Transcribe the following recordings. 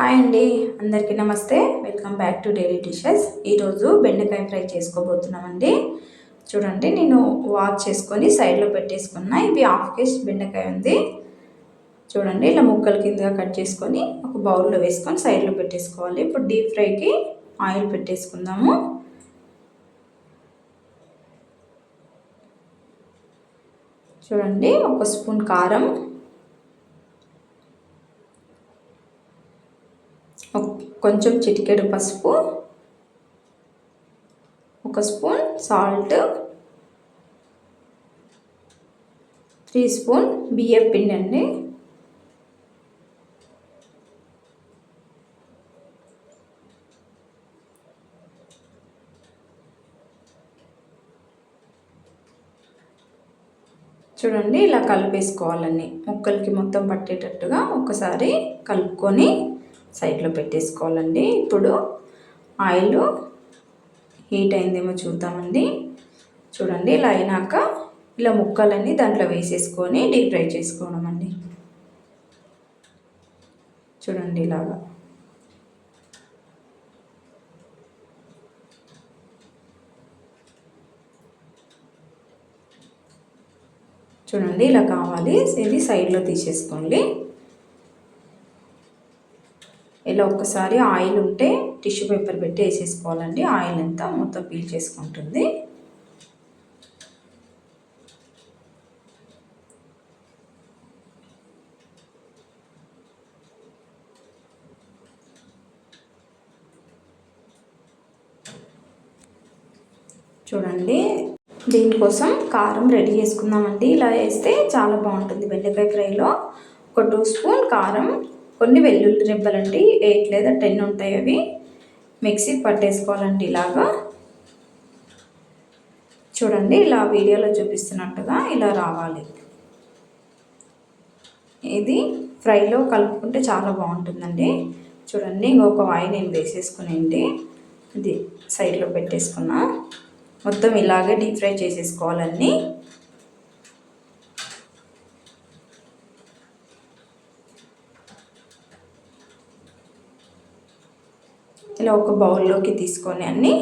Hi అండి అందరికీ నమస్తే. Welcome back to daily dishes ఈరోజు బెండకాయ ఫ్రై చేసుకోబోతున్నామండి. చూడండి నేను వాష్ చేసుకొని సైడ్లో పెట్టేసుకున్నా ఇవి హాఫ్ కేజీ బెండకాయ ఉంది. చూడండి ఇలా ముక్కలు కిందగా కట్ చేసుకొని ఒక బౌల్లో వేసుకొని సైడ్లో పెట్టేసుకోవాలి. ఇప్పుడు డీప్ ఫ్రైకి ఆయిల్ పెట్టేసుకుందాము. చూడండి ఒక స్పూన్ కారం కొంచెం చిటికెడు పసుపు ఒక స్పూన్ సాల్ట్ త్రీ స్పూన్ బియ్యం పిండి అండి చూడండి ఇలా కలిపేసుకోవాలని ముక్కలకి మొత్తం పట్టేటట్టుగా ఒకసారి కలుపుకొని సైడ్లో పెట్టేసుకోవాలండి. ఇప్పుడు ఆయిల్ హీట్ అయిందేమో చూద్దామండి. చూడండి ఇలా అయినాక ఇలా ముక్కలన్నీ దాంట్లో వేసేసుకొని డీప్ ఫ్రై చేసుకోవడం అండి చూడండి ఇలాగా. చూడండి ఇలా కావాలి. ఇది సైడ్లో తీసేసుకోండి. ఇలా ఒక్కసారి ఆయిల్ ఉంటే టిష్యూ పేపర్ పెట్టి వేసేసుకోవాలండి. ఆయిల్ అంతా మొత్తం పీల్ చేసుకుంటుంది. చూడండి దీనికోసం కారం రెడీ చేసుకుందామండి. ఇలా వేస్తే చాలా బాగుంటుంది. బెండకాయ ఫ్రైలో ఒక టూ స్పూన్ కారం కొన్ని వెల్లుల్లి రెబ్బలండి ఎయిట్ లేదా టెన్ ఉంటాయి అవి. మిక్సీ పట్టేసుకోవాలండి ఇలాగా. చూడండి ఇలా వీడియోలో చూపిస్తున్నట్టుగా ఇలా రావాలి. ఇది ఫ్రైలో కలుపుకుంటే చాలా బాగుంటుందండి. చూడండి ఇంకొక ఆయిల్ నేను వేసేసుకునేయండి. ఇది సైడ్లో పెట్టేసుకున్నా. మొత్తం ఇలాగే డీప్ ఫ్రై చేసేసుకోవాలన్నీ ఇలా ఒక బౌల్లోకి తీసుకొని అన్నీ.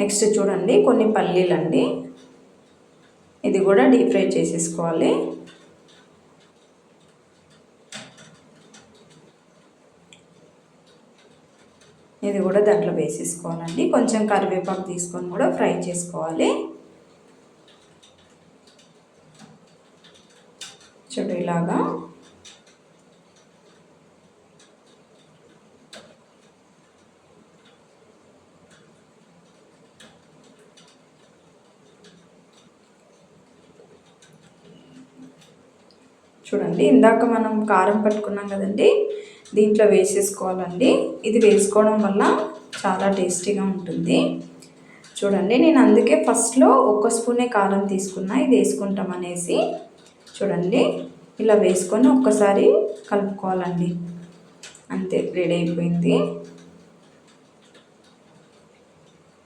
నెక్స్ట్ చూడండి కొన్ని పల్లీలు అండి ఇది కూడా డీప్ ఫ్రై చేసేసుకోవాలి. ఇది కూడా దాంట్లో వేసేసుకోవాలండి. కొంచెం కరివేపాకు తీసుకొని కూడా ఫ్రై చేసుకోవాలి. చూడు ఇలాగా. చూడండి ఇందాక మనం కారం పట్టుకున్నాం కదండి దీంట్లో వేసేసుకోవాలండి. ఇది వేసుకోవడం వల్ల చాలా టేస్టీగా ఉంటుంది. చూడండి నేను అందుకే ఫస్ట్లో ఒక్క స్పూనే కారం తీసుకున్నా ఇది వేసుకుంటాం అనేసి. చూడండి ఇలా వేసుకొని ఒక్కసారి కలుపుకోవాలండి. అంతే రెడీ అయిపోయింది.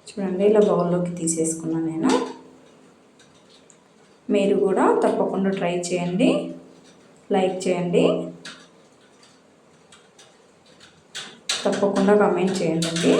చూడండి ఇలా బౌల్లోకి తీసేసుకున్నాను నేను. మీరు కూడా తప్పకుండా ట్రై చేయండి. లైక్ చేయండి. తప్పకుండా కమెంట్ చేయండి.